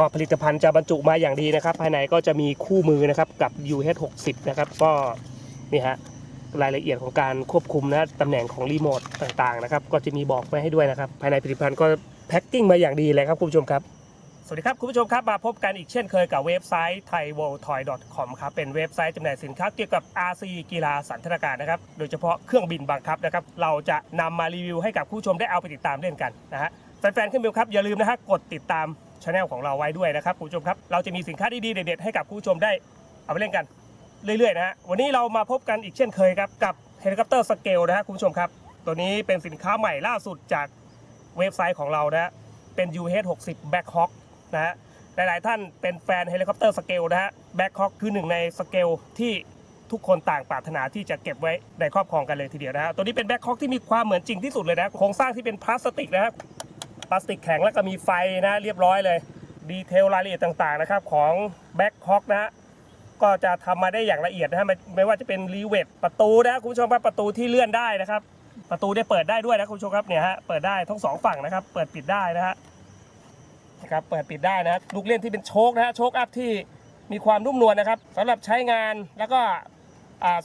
ก็ผลิตภัณฑ์จะบรรจุมาอย่างดีนะครับ ภายในก็จะมีคู่มือนะครับกับ UH60 นะครับก็นี่ฮะรายละเอียดของการควบคุมนะตำแหน่งของรีโมทต่างๆนะครับก็จะมีบอกไว้ให้ด้วยนะครับ ภายในผลิตภัณฑ์ก็แพ็คกิ้งมาอย่างดีเลยครับคุณผู้ชมครับ สวัสดีครับคุณผู้ชมครับมาพบกันอีกเช่นเคยกับเว็บไซต์ thaiworldtoy.com ครับเป็นเว็บไซต์จำหน่ายสินค้าเกี่ยวกับ RC กีฬาสันทนาการนะครับโดยเฉพาะเครื่องบินบังคับนะครับเราจะนำมารีวิวให้กับผู้ชมได้เอาไปติดตามเล่นกันนะฮะแฟนๆเครื่องบินครับอย่าลืมนะฮะกดติดตาม ช anel ของเราไว้ด้วยนะครับคุณผู้ชมครับ เราจะมีสินค้าดีๆเด็ดๆให้กับผู้ชมได้เอาไปเล่นกันเรื่อยๆนะฮะวันนี้เรามาพบกันอีกเช่นเคยครับกับเฮลิคอปเตอร์สเกลนะฮะคุณผู้ชมครับ ตัวนี้เป็นสินค้าใหม่ล่าสุดจากเว็บไซต์ของเรานะฮะเป็น UH60 Blackhawk นะฮะหลายๆท่านเป็นแฟนเฮลิคอปเตอร์สเกลนะฮะแบ็คฮอ k คือหนึ่งในสเกลที่ทุกคนต่างปรารถนาที่จะเก็บไว้ในครอบครองกันเลยทีเดียวนะฮะตัวนี้เป็นแบ็คฮอ k ที่มีความเหมือนจริงที่สุดเลยนะโครงสร้างที่เป็นพลาสติกนะครับ พลาสติกแข็งแล้วก็มีไฟนะเรียบร้อยเลย ดีเทลรายละเอียดต่างๆนะครับของแบ็คฮอ k นะฮะก็จะทำมาได้อย่างละเอียดนะฮะไม่ว่าจะเป็นรีเวทประตูนะคุณผู้ชมครับประตูที่เลื่อนได้นะครับ ประตูได้เปิดได้ด้วยนะคุณผู้ชมครับเนี่ยฮะเปิดได้ทั้งสองฝั่งนะครับ เปิดปิดได้นะฮะนะครับเปิดปิดได้นะลูกเล่นที่เป็นโชคนะฮะโชคอัพที่มีความนุ่มนวลนะครับสำหรับใช้งานแล้วก็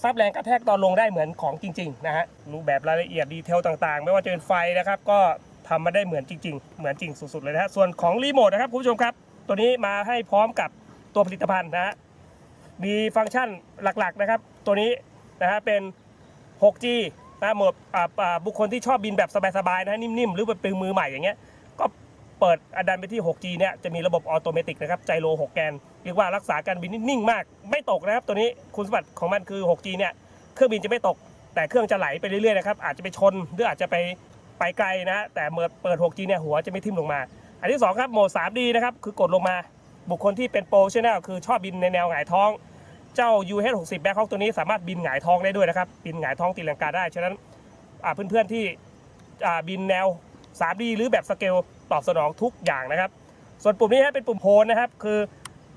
ซับแรงกระแทกตอนลงได้เหมือนของจริง ๆ นะฮะรูปแบบรายละเอียดดีเทลต่างๆ ไม่ว่าจะเป็นไฟนะครับ ก็ ทำมาได้เหมือนจริง ๆ เหมือนจริงสุดๆเลยนะฮะส่วนของรีโมทนะครับคุณผู้ชมครับ ตัวนี้มาให้พร้อมกับตัวผลิตภัณฑ์นะฮะมีฟังก์ชันหลักๆนะครับ ตัวนี้นะฮะเป็น 6G นะหมดอ่าบุคคลที่ชอบบินแบบสบายๆนะนิ่มๆ หรือเป็นมือใหม่อย่างเงี้ยก็เปิดอดันไปที่ 6G เนี่ยจะมีระบบออโตเมติกนะครับไจโร 6 แกน เรียกว่ารักษาการบินนิ่งๆมาก ไม่ตกนะครับ ตัวนี้คุณสมบัติของมันคือ 6G เนี่ยเครื่องบินจะไม่ตก แต่เครื่องจะไหลไปเรื่อยๆนะครับอาจจะไปชนหรืออาจจะไป ไปไกลนะแต่เมื่อเปิด 6G เนี่ยหัวจะไม่ทิ่มลงมา อันที่สองครับโหมด 3D นะครับ คือกดลงมาบุคคลที่เป็นโปรเชนแนลคือชอบบินในแนวหงายท้อง เจ้า UH60 Blackhawk ตัวนี้สามารถบินหงายท้องได้ด้วยนะครับ บินหงายท้องตีลังกาได้ ฉะนั้นเพื่อนๆที่บินแนว 3D หรือแบบสเกลตอบสนองทุกอย่างนะครับ ส่วนปุ่มนี้ฮะเป็นปุ่มโพลนะครับ คือ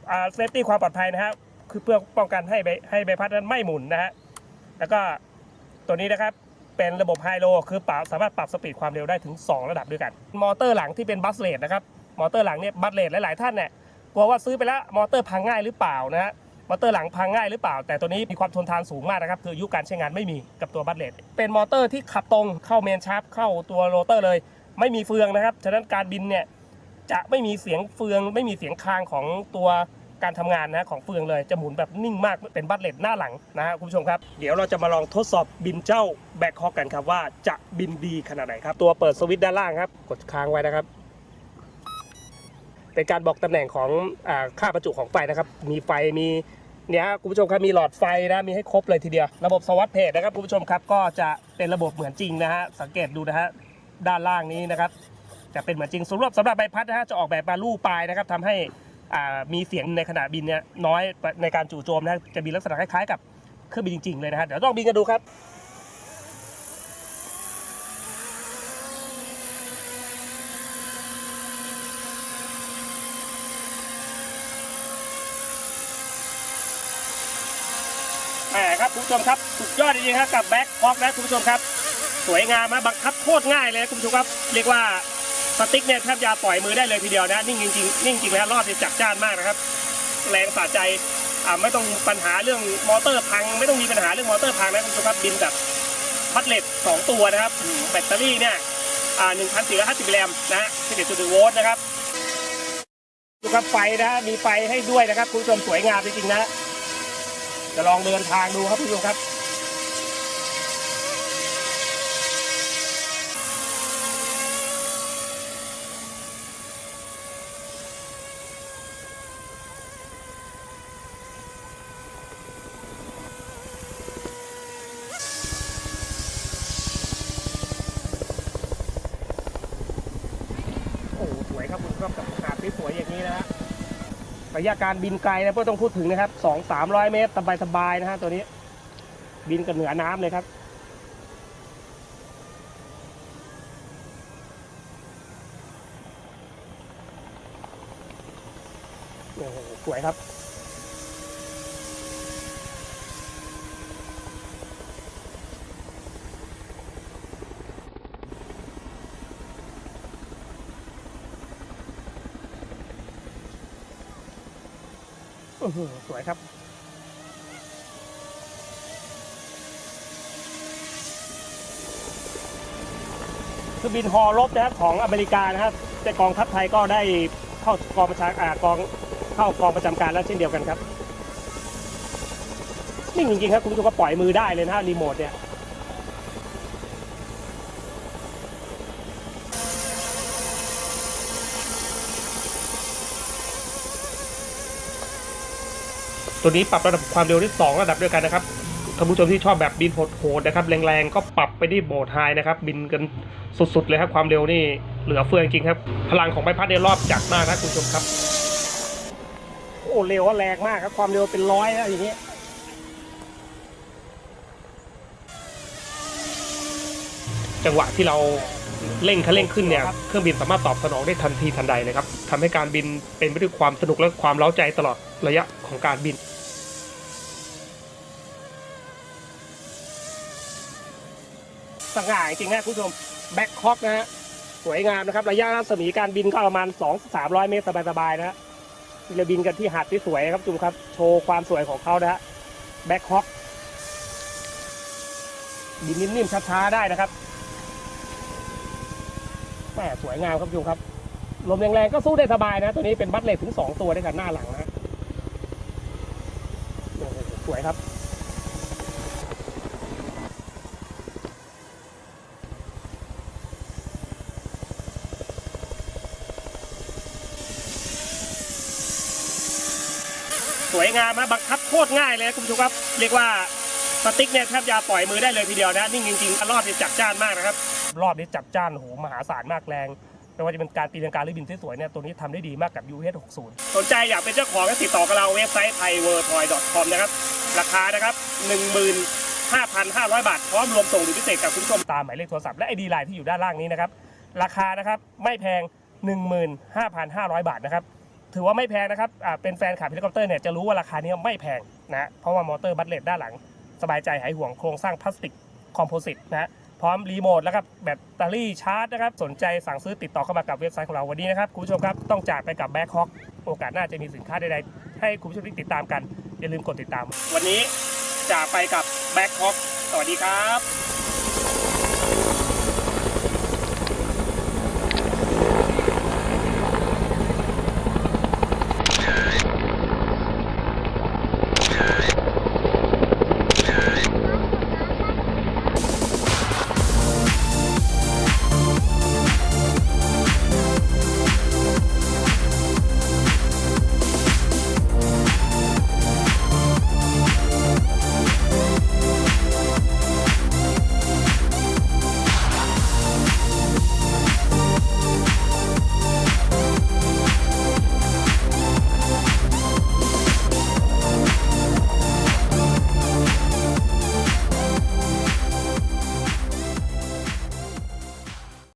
เซฟตี้ความปลอดภัยนะฮะคือเพื่อป้องกันให้ใบให้ใบพัดนั้นไม่หมุนนะฮะแล้วก็ตัวนี้นะครับ เป็นระบบไฮโลคือปรับสามารถปรับสปีดความเร็วได้ถึง 2 ระดับด้วยกัน มอเตอร์หลังที่เป็นบัสเลดนะครับมอเตอร์หลังเนี่ยบัสเลดหลายๆท่านเนี่ยกลัวว่าซื้อไปแล้วมอเตอร์พังง่ายหรือเปล่านะฮะมอเตอร์หลังพังง่ายหรือเปล่า แต่ตัวนี้มีความทนทานสูงมากนะครับคืออายุการใช้งานไม่มีกับตัวบัตเลตเป็นมอเตอร์ที่ขับตรงเข้าเมนชาร์ปเข้าตัวโรเตอร์เลย ไม่มีเฟืองนะครับฉะนั้นการบินเนี่ยจะไม่มีเสียงเฟือง ไม่มีเสียงคลางของตัว การทำงานนะของเฟืองเลยจะหมุนแบบนิ่งมากเป็นบัตเลตหน้าหลังนะฮะคุณผู้ชมครับ เดี๋ยวเราจะมาลองทดสอบบินเจ้าแบ็คฮอ k กันครับว่าจะบินดีขนาดไหนครับ ตัวเปิดสวิตช์ด้านล่างครับ กดค้างไว้นะครับ เป็นการบอกตำแหน่งของอค่าประจุของไฟนะครับ มีไฟมีเนี่ยคุณผู้ชมครับมีหลอดไฟนะมีให้ครบเลยทีเดียว ระบบสวัสดเพจนะครับคุณผู้ชมครับก็จะเป็นระบบเหมือนจริงนะฮะสังเกตดูนะฮะด้านล่างนี้นะครับ จะเป็นเหมือนจริงสำหรับสำหรับใบพัดนะฮะจะออกแบบมาลู่ปลายนะครับทำให้ มีเสียงในขณะบินเนี่ยน้อยในการจู่โจมนะจะมีลักษณะคล้ายๆกับเครื่องบินจริงๆเลยนะฮะเดี๋ยวลองบินกันดูครับแหมครับคุณผู้ชมครับสุดยอดจริงๆครับกับแบ็คฮอกนะคุณผู้ชมครับ สวยงามนะบังคับโคตรง่ายเลยคุณผู้ชมครับ เรียกว่า สติ๊กเนี่ยแทบจะปล่อยมือได้เลยทีเดียวนะนิ่งจริงๆนิ่งจริงแล้วรอบเนี่ยจัดจ้านมากนะครับ แรงสะใจอ่าไม่ต้องปัญหาเรื่องมอเตอร์พัง ไม่ต้องมีปัญหาเรื่องมอเตอร์พังนะคุณผู้ชมครับบินแบบพัดเลตสองตัวนะครับแบตเตอรี่เนี่ยอ่าหนึ่งพันสี่ร้อยห้าสิบมิลลิแอมป์นะฮะสิบเอ็ดจุดหนึ่งโวลต์นะครับดูครับไฟนะมีไฟให้ด้วยนะครับคุณผู้ชมสวยงามจริงๆนะจะลองเดินทางดูครับคุณผู้ชมครับ สวยครับคุณผู้ชมกับหาดที่สวยอย่างนี้นะฮะระยะการบินไกลนะเพื่อต้องพูดถึงนะครับสองสามร้อยเมตรสบายๆนะฮะตัวนี้ บินกับเหนือน้ำเลยครับสวยครับ สวยครับคือบินฮอรบนะครับของอเมริกานะครับแต่กองทัพไทยก็ได้เข้ากองประชาอ่ากองเข้ากองประจำการแล้วเช่นเดียวกันครับนิ่งจริงๆครับคุณผู้ชมก็ปล่อยมือได้เลยนะฮะรีโมทเนี่ย ตัวนี้ปรับระดับความเร็วได้สองระดับด้วยกันนะครับท่านผู้ชมที่ชอบแบบบินโหดๆนะครับแรงๆก็ปรับไปที่โหมดไฮนะครับ บินกันสุดๆเลยครับความเร็วนี่เหลือเฟือจริงๆครับพลังของใบพัดเนี่ยรอบจัดมากนะคุณผู้ชมครับ โอ้เร็วแรงมากครับความเร็วเป็นร้อยนะอย่างนี้จังหวะที่เราเร่งคันเร่งขึ้นเนี่ยเครื่องบินสามารถตอบสนองได้ทันทีทันใดเลยครับทำให้การบินเป็นไปด้วยความสนุกและความเล้าใจตลอดระยะของการบิน สง่าจริงนะคุณผู้ชมแบ็คฮอคนะฮะสวยงามนะครับ ระยะรัศมีการบินก็ประมาณ2 300เมตรสบายๆนะฮะเราบินกันที่หาดที่สวยครับจุมครับ โชว์ความสวยของเขานะฮะแบ็คฮอคบินนิ่มๆช้าๆได้นะครับแหมสวยงามครับจุมครับลมแรงๆก็สู้ได้สบายนะ ตัวนี้เป็นบัตเลตถึง2ตัวด้วยกันหน้าหลังนะสวยครับ สวยงามนะบังคับโคตรง่ายเลยนะคุณผู้ชมครับ เรียกว่าสติ๊กเนี่ยแทบจะปล่อยมือได้เลยทีเดียวนะนิ่งจริงๆรอบนี้จับจ้านมากนะครับ รอบนี้จับจ้านโหมหาศาลมากแรงไม่ว่าจะเป็นการตีลังกาหรือบินที่สวยเนี่ยตัวนี้ทำได้ดีมากกับ UH 60 สนใจอยากเป็นเจ้าของก็ติดต่อกับเราเว็บไซต์ thaiworldtoy.com นะครับ ราคานะครับ 15,500 บาท พร้อมรวมส่งหรือพิเศษกับคุณผู้ชมตามหมายเลขโทรศัพท์และไอดีไลน์ที่อยู่ด้านล่างนี้นะครับ ราคานะครับไม่แพง 15,500 บาทนะครับ ถือว่าไม่แพงนะครับเป็นแฟนขับเฮลิคอปเตอร์เนี่ยจะรู้ว่าราคานี้ไม่แพงนะฮะเพราะว่ามอเตอร์บัตเลตด้านหลัง สบายใจหายห่วงโครงสร้างพลาสติกคอมโพสิตนะฮะพร้อมรีโมทแล้วครับแบตเตอรี่ชาร์จนะครับ สนใจสั่งซื้อติดต่อเข้ามากับเว็บไซต์ของเราวันนี้นะครับ คุณผู้ชมครับ ต้องจากไปกับแบ็คฮอ k โอกาสหน้าจะมีสินค้าใดๆ ให้คุณผู้ชมติดตามกัน อย่าลืมกดติดตาม วันนี้จากไปกับแบ็คฮอ k สวัสดีครับ